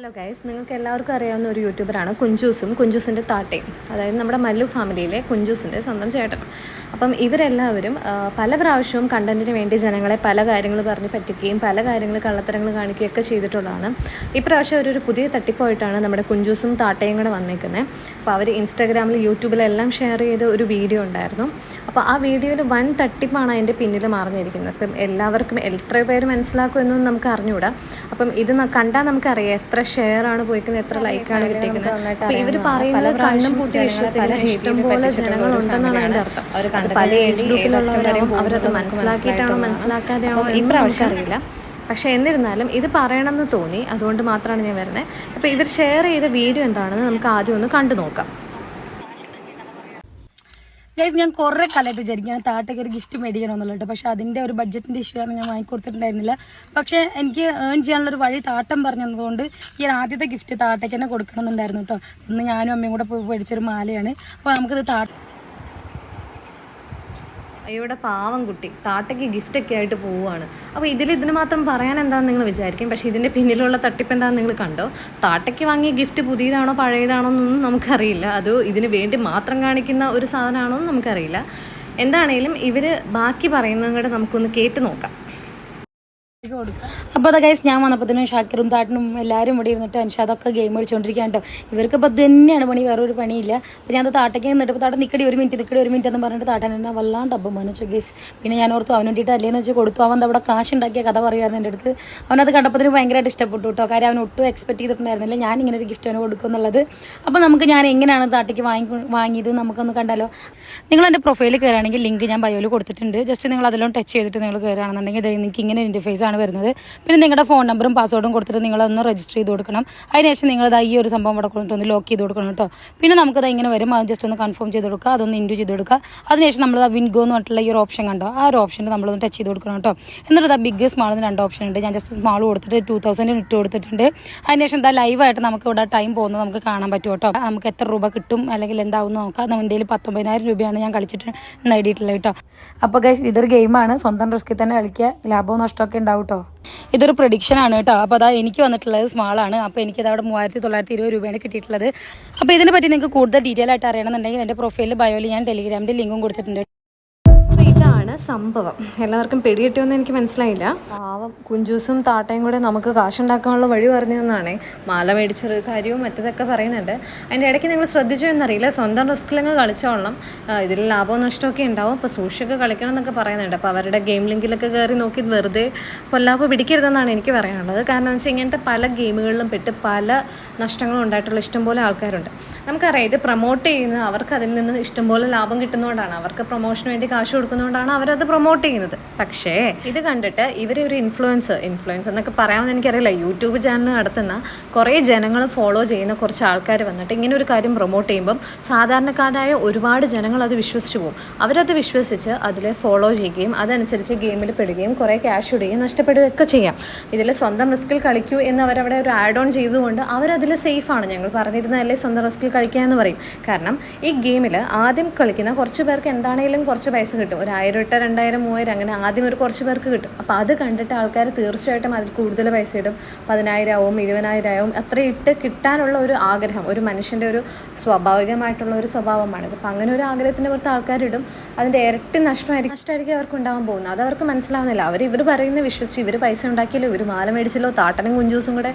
Hello guys നിങ്ങൾക്ക് എല്ലാവർക്കും അറിയാവുന്ന ഒരു യൂട്യൂബറാണ് കുഞ്ചൂസും കുഞ്ചൂസിന്റെ താട്ടയും. അതായത് നമ്മുടെ മല്ലു ഫാമിലിയിലെ കുഞ്ചൂസിന്റെ സ്വന്തം ചേട്ടൻ അപ്പം ഇവരെല്ലാവരും പല പ്രാവശ്യവും കണ്ടന്റിന് വേണ്ടി ജനങ്ങളെ പല കാര്യങ്ങൾ പറഞ്ഞ് പറ്റിക്കുകയും പല കാര്യങ്ങൾ കള്ളത്തരങ്ങൾ കാണിക്കുകയൊക്കെ ചെയ്തിട്ടുള്ളതാണ്. ഇപ്രാവശ്യം ഒരു പുതിയ തട്ടിപ്പായിട്ടാണ് നമ്മുടെ കുഞ്ചൂസും താട്ടയും കൂടെ വന്നേക്കുന്നത്. അപ്പോൾ അവർ ഇൻസ്റ്റാഗ്രാമിൽ യൂട്യൂബിലെല്ലാം ഷെയർ ചെയ്ത ഒരു വീഡിയോ ഉണ്ടായിരുന്നു. അപ്പോൾ ആ വീഡിയോയിൽ വൻ തട്ടിപ്പാണ് അതിന്റെ പിന്നിൽ മറിഞ്ഞിരിക്കുന്നത്. അപ്പം എല്ലാവർക്കും എത്ര പേര് മനസ്സിലാക്കുമെന്നും നമുക്ക് അറിഞ്ഞുകൂടാ. അപ്പം ഇത് കണ്ടാൽ നമുക്കറിയാം എത്ര ഷെയർ ആണ് പോയിക്കുന്നത് എത്ര ലൈക്ക് ആണ് കിട്ടിയിരിക്കുന്നത്. ഇവർ പറയുന്നത് കണ്ണും പൂട്ടി വിശ്വസിക്കുന്ന ഇഷ്ടംപോലെ ജനങ്ങളുണ്ടെന്നാണ് അതിന്റെ അർത്ഥം. അത് പല ഏജ് ഗ്രൂപ്പിലുള്ളവരും അവരത് മനസ്സിലാക്കിയിട്ടാണോ മനസ്സിലാക്കാതെയാണോ ഇപ്രാവശ്യം അറിയില്ല പക്ഷേ എന്നിരുന്നാലും ഇത് പറയണമെന്ന് തോന്നി അതുകൊണ്ട് മാത്രമാണ് ഞാൻ വരുന്നത്. അപ്പോൾ ഇവർ ഷെയർ ചെയ്ത വീഡിയോ എന്താണെന്ന് നമുക്ക് ആദ്യം ഒന്ന് കണ്ടു നോക്കാം. ഗൈസ് ഞാൻ കുറെ കാലമായിട്ട് വിചാരിക്കുകയാണ് താട്ടയ്ക്ക് ഒരു ഗിഫ്റ്റ് മേടിക്കണമെന്നുള്ളത് പക്ഷെ അതിന്റെ ഒരു ബഡ്ജറ്റിന്റെ ഇഷ്യൂ ആണ് ഞാൻ വാങ്ങിക്കൊടുത്തിട്ടുണ്ടായിരുന്നില്ല പക്ഷെ എനിക്ക് ഏൺ ചെയ്യാനുള്ളൊരു വഴി താട്ടം പറഞ്ഞതുകൊണ്ട് ഈ ആദ്യത്തെ ഗിഫ്റ്റ് താട്ടയ്ക്ക് തന്നെ കൊടുക്കണമെന്നുണ്ടായിരുന്നു കേട്ടോ. ഇന്ന് ഞാനും അമ്മയും കൂടെ പോയി മേടിച്ചൊരു മാലയാണ്. അപ്പോൾ നമുക്കിത് താട്ട അയ്യോടെ പാവം കുട്ടി. താട്ടയ്ക്ക് ഗിഫ്റ്റ് ഒക്കെ ആയിട്ട് പോവുകയാണ്. അപ്പോൾ ഇതിൽ ഇതിന് മാത്രം പറയാൻ എന്താണെന്ന് നിങ്ങൾ വിചാരിക്കും? പക്ഷേ ഇതിന്റെ പിന്നിലുള്ള തട്ടിപ്പ് എന്താണെന്ന് നിങ്ങൾ കണ്ടോ? താട്ടയ്ക്ക് വാങ്ങിയ ഗിഫ്റ്റ് പുതിയതാണോ പഴയതാണോ എന്നൊന്നും നമുക്കറിയില്ല. അതോ ഇതിന് വേണ്ടി മാത്രം കാണിക്കുന്ന ഒരു സാധനമാണോ എന്ന് നമുക്കറിയില്ല. എന്താണേലും ഇവർ ബാക്കി പറയുന്നതും കൂടെ നമുക്കൊന്ന് കേട്ട് നോക്കാം. അപ്പോൾ അതാ ഗൈസ് ഞാൻ വന്നപ്പോഴത്തേനും ഷാക്കിറും താട്ടനും എല്ലാവരും ഇവിടെ ഇരുന്നിട്ട് അൻഷാദൊക്കെ ഗെയിം കളിച്ചുകൊണ്ടിരിക്കുകയാണ് കേട്ടോ ഇവർക്ക് ഇപ്പോൾ തന്നെയാണ് പണി വേറെ ഒരു പണിയില്ല. അപ്പോൾ ഞാൻ താട്ടയ്ക്ക് നിന്നിട്ട് താട്ട നിക്കടി ഒരു മിനിറ്റ് നിക്കടി ഒരു മിനിറ്റ് എന്ന് പറഞ്ഞിട്ട് താട്ടൻ എന്നെ വല്ലാണ്ട് അപ്പം മനസ്സു ഗൈസ് പിന്നെ ഞാൻ ഓർത്തു അവന് വേണ്ടിയിട്ട് അല്ലേന്ന് വെച്ച് കൊടുത്തു. അവൻ അവിടെ കാശ് ഉണ്ടാക്കിയ കഥ പറയുമായിരുന്നു എന്റെ അടുത്ത്. അവനത് കണ്ടപ്പോൾ ഭയങ്കരമായിട്ട് ഇഷ്ടപ്പെട്ടു കേട്ടോ കാര്യം അവൻ ഒട്ടും എക്സ്പെക്ട് ചെയ്തിട്ടുണ്ടായിരുന്നില്ല. ഞാൻ ഇങ്ങനെ ഒരു ഗിഫ്റ്റ് അവന് കൊടുക്കും എന്നുള്ളത്. അപ്പോൾ നമുക്ക് ഞാൻ എങ്ങനെയാണ് താട്ടയ്ക്ക് വാങ്ങി വാങ്ങിയത് നമുക്കൊന്ന് കണ്ടാലോ? നിങ്ങൾ എന്റെ പ്രൊഫൈലിൽ കയറുകയാണെങ്കിൽ ലിങ്ക് ഞാൻ ബയോയിൽ കൊടുത്തിട്ടുണ്ട്. ജസ്റ്റ് നിങ്ങൾ അതിലൊന്ന് ടച്ച് ചെയ്തിട്ട് നിങ്ങൾ കയറുകയാണെന്നുണ്ടെങ്കിൽ നിങ്ങൾക്ക് ഇങ്ങനെ ഇന്റർഫേസ് ആണ് പിന്നെ നിങ്ങളുടെ ഫോൺ നമ്പറും പാസ്വേഡും കൊടുത്തിട്ട് നിങ്ങളൊന്ന് രജിസ്റ്റർ ചെയ്ത് കൊടുക്കണം. അതിനുശേഷം നിങ്ങൾ ഇതാ ഈ ഒരു സംഭവം ഇവിടെ കൊണ്ടിട്ട് ഒന്ന് ലോക്ക് ചെയ്ത് കൊടുക്കണം കേട്ടോ. പിന്നെ നമുക്കത് ഇങ്ങനെ വരും. അത് ജസ്റ്റ് ഒന്ന് കൺഫേം ചെയ്ത് കൊടുക്കുക. അതൊന്ന് ഇന്റു ചെയ്ത് കൊടുക്കുക. അതിനുശേഷം നമ്മൾ വിൻഗോ എന്ന് പറഞ്ഞിട്ടുള്ള ഈ ഒരു ഓപ്ഷൻ കണ്ടോ? ആ ഒരു ഓപ്ഷനിൽ നമ്മളൊന്ന് ടച്ച് ചെയ്ത് കൊടുക്കണം കേട്ടോ. എന്നിട്ട് ആ ബിഗ് സ്മാൾ എന്ന് രണ്ട് ഓപ്ഷൻ ഉണ്ട്. ഞാൻ ജസ്റ്റ് സ്മാൾ കൊടുത്തിട്ട് ടു തൗസൻഡ് ഇട്ട് കൊടുത്തിട്ടുണ്ട്. അതിനുശേഷം എന്താ ലൈവായിട്ട് നമുക്ക് ഇവിടെ ടൈം പോകുന്നത് നമുക്ക് കാണാൻ പറ്റും കേട്ടോ. നമുക്ക് എത്ര രൂപ കിട്ടും അല്ലെങ്കിൽ എന്താവും നോക്കാം. നമ്മുടെ കയ്യിൽ പത്തൊമ്പതിനായിരം രൂപയാണ് ഞാൻ കളിച്ചിട്ട് നേടിയിട്ടുള്ളത് കേട്ടോ. അപ്പോൾ ഇതൊരു ഗെയിമാണ് സ്വന്തം റിസ്കിൽ തന്നെ കളിക്കുക. ലാഭവും നഷ്ടമൊക്കെ ഉണ്ടാവും ഇതൊരു പ്രഡിക്ഷൻ ആണ് കേട്ടോ. അപ്പോൾ അതാ എനിക്ക് വന്നിട്ടുള്ളത് സ്മാളാണ് ആണ്. അപ്പോൾ എനിക്കത് അവിടെ മൂവായിരത്തി തൊള്ളായിരത്തി ഇരുപത് രൂപയാണ് കിട്ടിയിട്ടുള്ളത്. അപ്പോൾ ഇതിനെ പറ്റി നിങ്ങൾക്ക് കൂടുതൽ ഡീറ്റെയിൽ ആയിട്ട് അറിയണമെന്നുണ്ടെങ്കിൽ എന്റെ പ്രൊഫൈലിൽ ബയോയിൽ ഞാൻ ടെലിഗ്രാമിന്റെ ലിങ്കും കൊടുത്തിട്ടുണ്ട്. ഇതാണ് സംഭവം. എല്ലാവർക്കും പിടികിട്ടിയൊന്നും എനിക്ക് മനസ്സിലായില്ല. പാവം കുഞ്ചൂസും താട്ടയും കൂടെ നമുക്ക് കാശുണ്ടാക്കാനുള്ള വഴി പറഞ്ഞു തന്നാണേ. മാല മേടിച്ചൊരു കാര്യവും മറ്റതൊക്കെ പറയുന്നുണ്ട്. അതിന്റെ ഇടയ്ക്ക് നിങ്ങൾ ശ്രദ്ധിച്ചോ എന്നറിയില്ല. സ്വന്തം റിസ്കിലങ്ങ് കളിച്ചോളണം. ഇതിൽ ലാഭവും നഷ്ടമൊക്കെ ഉണ്ടാവും. അപ്പോൾ സൂക്ഷിച്ചൊക്കെ കളിക്കണം എന്നൊക്കെ പറയുന്നുണ്ട്. അപ്പോൾ അവരുടെ ഗെയിം ലിങ്കിലൊക്കെ കയറി നോക്കി വെറുതെ കൊല്ലാപ്പ് പിടിക്കരുതെന്നാണ് എനിക്ക് പറയാനുള്ളത്. കാരണം വെച്ചാൽ ഇങ്ങനത്തെ പല ഗെയിമുകളിലും പെട്ട് പല നഷ്ടങ്ങളും ഉണ്ടായിട്ടുള്ള ഇഷ്ടംപോലെ ആൾക്കാരുണ്ട്. നമുക്കറിയാം ഇത് പ്രൊമോട്ട് ചെയ്യുന്നത് അവർക്ക് അതിൽ നിന്ന് ഇഷ്ടംപോലെ ലാഭം കിട്ടുന്നതുകൊണ്ടാണ് അവർക്ക് പ്രൊമോഷന് വേണ്ടി കാശ് കൊടുക്കുന്നതുകൊണ്ടാണ് അവരത് പ്രൊമോട്ട് ചെയ്യുന്നത്. പക്ഷേ ഇത് കണ്ടിട്ട് ഇവരെ ഒരു ഇൻഫ്ലുവൻസ് ഇൻഫ്ലുവൻസ് എന്നൊക്കെ പറയാമെന്ന് എനിക്കറിയില്ല. യൂട്യൂബ് ചാനൽ നടത്തുന്ന കുറേ ജനങ്ങൾ ഫോളോ ചെയ്യുന്ന കുറച്ച് ആൾക്കാർ വന്നിട്ട് ഇങ്ങനെ ഒരു കാര്യം പ്രൊമോട്ട് ചെയ്യുമ്പം സാധാരണക്കാരായ ഒരുപാട് ജനങ്ങൾ അത് വിശ്വസിച്ചു പോകും. അവരത് വിശ്വസിച്ച് അതിൽ ഫോളോ ചെയ്യുകയും അതനുസരിച്ച് ഗെയിമിൽ പെടുകയും കുറേ ക്യാഷ് ഇടുകയും നഷ്ടപ്പെടുകയൊക്കെ ചെയ്യാം. ഇതിൽ സ്വന്തം റിസ്കിൽ കളിക്കൂ എന്ന് അവരവിടെ ഒരു ആഡ് ഓൺ ചെയ്തുകൊണ്ട് അവരതിൽ സേഫാണ് ഞങ്ങൾ പറഞ്ഞിരുന്നതല്ലേ സ്വന്തം റിസ്കിൽ കളിക്കുക എന്ന് പറയും. കാരണം ഈ ഗെയിമിൽ ആദ്യം കളിക്കുന്ന കുറച്ച് പേർക്ക് എന്താണെങ്കിലും കുറച്ച് പൈസ കിട്ടും. ഒരു ആയിരം ഇട്ട രണ്ടായിരം മൂവായിരം അങ്ങനെ ആദ്യം ഒരു കുറച്ച് പേർക്ക് കിട്ടും. അപ്പോൾ അത് കണ്ടിട്ട് ആൾക്കാർ തീർച്ചയായിട്ടും അതിൽ കൂടുതൽ പൈസ ഇടും. പതിനായിരം ആവും ഇരുപതിനായിരം ആവും. അത്ര ഇട്ട് കിട്ടാനുള്ള ഒരു ആഗ്രഹം ഒരു മനുഷ്യന്റെ ഒരു സ്വാഭാവികമായിട്ടുള്ള ഒരു സ്വഭാവമാണ്. അപ്പം അങ്ങനെ ഒരു ആഗ്രഹത്തിന്റെ പുറത്ത് ആൾക്കാരിടും അതിന്റെ ഇരട്ടി നഷ്ടമായിരിക്കും. നഷ്ടമായിരിക്കും അവർക്ക് ഉണ്ടാകാൻ പോകുന്നത്. അത് അവർക്ക് മനസ്സിലാവുന്നില്ല. അവർ ഇവർ പറയുന്ന വിശ്വസിച്ച് ഇവർ പൈസ ഉണ്ടാക്കിയല്ലോ ഇവർ മാല മേടിച്ചല്ലോ താട്ടനും കുഞ്ചൂസും കൂടെ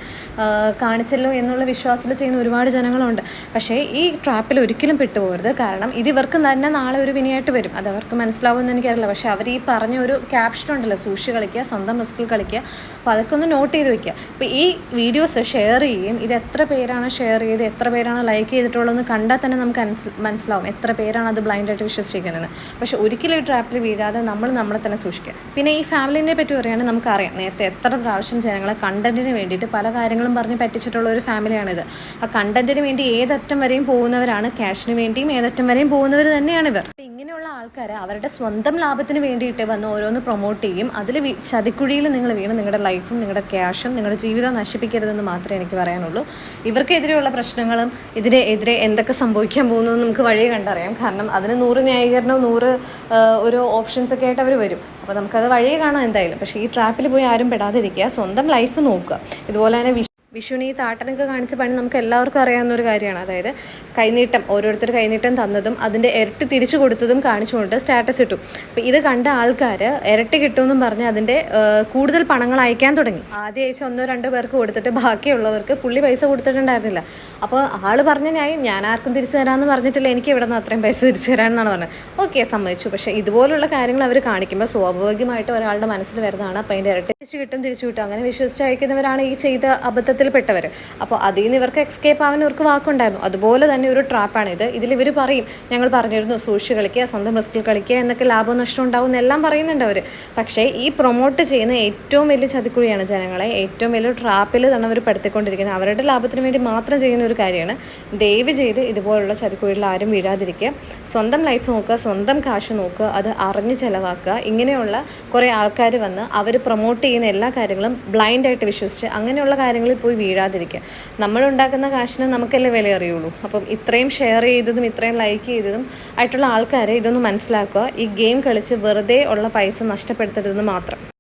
കാണിച്ചല്ലോ എന്നുള്ള വിശ്വാസത്തിൽ ചെയ്യുന്ന ഒരുപാട് ജനങ്ങളുണ്ട്. പക്ഷേ ഈ ട്രാപ്പിൽ ഒരിക്കലും പെട്ടുപോകരുത്. കാരണം ഇത് ഇവർക്ക് തന്നെ നാളെ ഒരു വിനിയായിട്ട് വരും. അത് അവർക്ക് മനസ്സിലാവുമെന്ന് എനിക്കറിയില്ല പക്ഷേ അവർ ഈ പറഞ്ഞ ഒരു ക്യാപ്ഷൻ ഉണ്ടല്ലോ സൂക്ഷി കളിക്കുക സ്വന്തം റിസ്കിൽ കളിക്കുക. അപ്പോൾ അതൊക്കെ ഒന്ന് നോട്ട് ചെയ്ത് വെക്കുക. അപ്പോൾ ഈ വീഡിയോസ് ഷെയർ ചെയ്യുകയും ഇത് എത്ര പേരാണ് ഷെയർ ചെയ്ത് എത്ര പേരാണ് ലൈക്ക് ചെയ്തിട്ടുള്ളതെന്ന് കണ്ടാൽ തന്നെ നമുക്ക് മനസ്സി- മനസ്സിലാവും എത്ര പേരാണ് അത് ബ്ലൈൻഡായിട്ട് വിശ്വസിക്കുന്നത്. പക്ഷേ ഒരിക്കലും ഈ ട്രാപ്പിൽ വീഴാതെ നമ്മൾ നമ്മളെ തന്നെ സൂക്ഷിക്കുക. പിന്നെ ഈ ഫാമിലിനെ പറ്റി പറയുകയാണെങ്കിൽ നമുക്കറിയാം. നേരത്തെ എത്ര പ്രാവശ്യം ജനങ്ങളെ കണ്ടന്റിന് വേണ്ടിയിട്ട് പല കാര്യങ്ങളും പറഞ്ഞ് പറ്റിച്ചിട്ടുള്ള ഒരു ഫാമിലിയാണിത് ആ കണ്ടന്റിന് വേണ്ടി ഏതറ്റം വരെയും പോകുന്നവരാണ് ക്യാഷിന് വേണ്ടിയും ഏതറ്റം വരെയും പോകുന്നവർ തന്നെയാണ് ഇവർ. ഇങ്ങനെയുള്ള ആൾക്കാർ അവരുടെ സ്വന്തം ലാഭത്തിന് വേണ്ടിയിട്ട് വന്ന് ഓരോന്ന് പ്രൊമോട്ട് ചെയ്യും. അതിൽ ചതിക്കുഴിയിൽ നിങ്ങൾ വീണ് നിങ്ങളുടെ ലൈഫും നിങ്ങളുടെ ക്യാഷും നിങ്ങളുടെ ജീവിതം നശിപ്പിക്കരുതെന്ന് മാത്രമേ എനിക്ക് പറയാനുള്ളൂ. ഇവർക്കെതിരെയുള്ള പ്രശ്നങ്ങളും ഇതിനെതിരെ എന്തൊക്കെ സംഭവിക്കാൻ പോകുന്നതെന്ന് നമുക്ക് വഴിയെ കണ്ടറിയാം. കാരണം അതിന് നൂറ് ന്യായീകരണവും നൂറ് ഒരു ഓപ്ഷൻസ് ഒക്കെ ആയിട്ട് അവർ വരും. അപ്പോൾ നമുക്കത് വഴിയെ കാണാം എന്തായാലും. പക്ഷേ ഈ ട്രാപ്പിൽ പോയി ആരും പെടാതിരിക്കുക സ്വന്തം ലൈഫ് നോക്കുക. ഇതുപോലെ തന്നെ വിഷുവിന് ഈ താട്ടനൊക്കെ കാണിച്ച പണി നമുക്ക് എല്ലാവർക്കും അറിയാവുന്ന ഒരു കാര്യമാണ്. അതായത് കൈനീട്ടം ഓരോരുത്തർ കൈനീട്ടം തന്നതും അതിന്റെ ഇരട്ടി തിരിച്ചു കൊടുത്തതും കാണിച്ചുകൊണ്ട് സ്റ്റാറ്റസ് ഇട്ടു. അപ്പോൾ ഇത് കണ്ട ആൾക്കാർ ഇരട്ടി കിട്ടുമെന്നും പറഞ്ഞ് അതിന്റെ കൂടുതൽ പണങ്ങൾ അയക്കാൻ തുടങ്ങി. ആദ്യം അയച്ച ഒന്നോ രണ്ടോ പേർക്ക് കൊടുത്തിട്ട് ബാക്കിയുള്ളവർക്ക് പുള്ളി പൈസ കൊടുത്തിട്ടുണ്ടായിരുന്നില്ല. അപ്പോൾ ആൾ പറഞ്ഞ ന്യായം ഞാൻ ആർക്കും തിരിച്ചു തരാമെന്ന് പറഞ്ഞിട്ടില്ല എനിക്ക് ഇവിടെ നിന്ന് അത്രയും പൈസ തിരിച്ചു തരാമെന്നാണ് പറഞ്ഞത്. ഓക്കെ സമ്മതിച്ചു. പക്ഷേ ഇതുപോലുള്ള കാര്യങ്ങൾ അവർ കാണിക്കുമ്പോൾ സ്വാഭാവികമായിട്ട് ഒരാളുടെ മനസ്സിൽ വരുന്നതാണ്. അപ്പോൾ അതിന്റെ ഇരട്ടി തിരിച്ചു കിട്ടും തിരിച്ചു കിട്ടും. അങ്ങനെ വിശ്വസിച്ച് അയക്കുന്നവരാണ് ഈ ചെയ്ത അബദ്ധത്തിൽപ്പെട്ടവർ അപ്പോൾ അതിൽ നിന്ന് ഇവർക്ക് എക്സ്കേപ്പ് ആവാൻ ഇവർക്ക് വാക്കുണ്ടായിരുന്നു. അതുപോലെ തന്നെ ഒരു ട്രാപ്പാണ് ഇത്. ഇതിൽ ഇവർ പറയും ഞങ്ങൾ പറഞ്ഞിരുന്നു സൂക്ഷിച്ച് കളിക്കുക സ്വന്തം റിസ്കിൽ കളിക്കുക എന്നൊക്കെ ലാഭം നഷ്ടം ഉണ്ടാവും എന്നെല്ലാം പറയുന്നുണ്ട് അവർ പക്ഷേ ഈ പ്രൊമോട്ട് ചെയ്യുന്ന ഏറ്റവും വലിയ ചതിക്കുഴിയാണ് ജനങ്ങളെ ഏറ്റവും വലിയ ട്രാപ്പിൽ തന്നെ അവർ പെടുത്തിക്കൊണ്ടിരിക്കുന്നത്. അവരുടെ ലാഭത്തിന് വേണ്ടി മാത്രം ചെയ്യുന്ന ഒരു കാര്യമാണ് ദയവ് ചെയ്ത് ഇതുപോലുള്ള ചതിക്കുഴിയിൽ ആരും വീഴാതിരിക്കുക. സ്വന്തം ലൈഫ് നോക്കുക സ്വന്തം കാശ് നോക്കുക അത് അറിഞ്ഞ് ചിലവാക്കുക. ഇങ്ങനെയുള്ള കുറേ ആൾക്കാർ വന്ന് അവർ പ്രൊമോട്ട് ചെയ്യുന്ന എല്ലാ കാര്യങ്ങളും ബ്ലൈൻഡായിട്ട് വിശ്വസിച്ച് അങ്ങനെയുള്ള കാര്യങ്ങളിൽ വീഴാതിരിക്കുക. നമ്മളുണ്ടാക്കുന്ന കാശിന് നമുക്കല്ലേ വില അറിയുള്ളൂ അപ്പം ഇത്രയും ഷെയർ ചെയ്തതും ഇത്രയും ലൈക്ക് ചെയ്തതും ആയിട്ടുള്ള ആൾക്കാരെ ഇതൊന്ന് മനസ്സിലാക്കുക. ഈ ഗെയിം കളിച്ച് വെറുതെ ഉള്ള പൈസ നഷ്ടപ്പെടുത്തരുതെന്ന് മാത്രം.